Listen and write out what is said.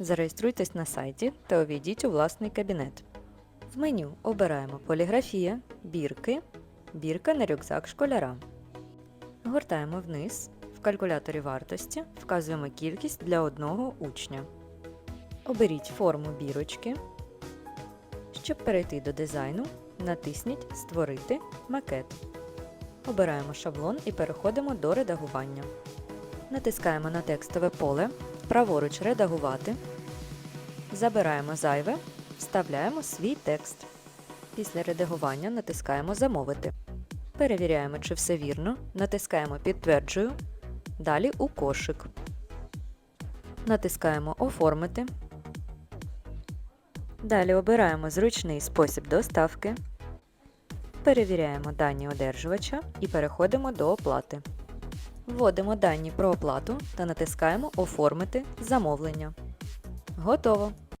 Зареєструйтесь на сайті та увійдіть у власний кабінет. В меню обираємо Поліграфія, бірки, бірка на рюкзак школяра. Гортаємо вниз. В калькуляторі вартості вказуємо кількість для одного учня. Оберіть форму бірочки. Щоб перейти до дизайну, натисніть Створити макет. Обираємо шаблон і переходимо до редагування. Натискаємо на текстове поле, праворуч редагувати. Забираємо зайве, вставляємо свій текст. Після редагування натискаємо Замовити. Перевіряємо, чи все вірно, натискаємо Підтверджую. Далі у кошик. Натискаємо Оформити. Далі обираємо зручний спосіб доставки. Перевіряємо дані одержувача і переходимо до оплати. Вводимо дані про оплату та натискаємо Оформити замовлення. Готово!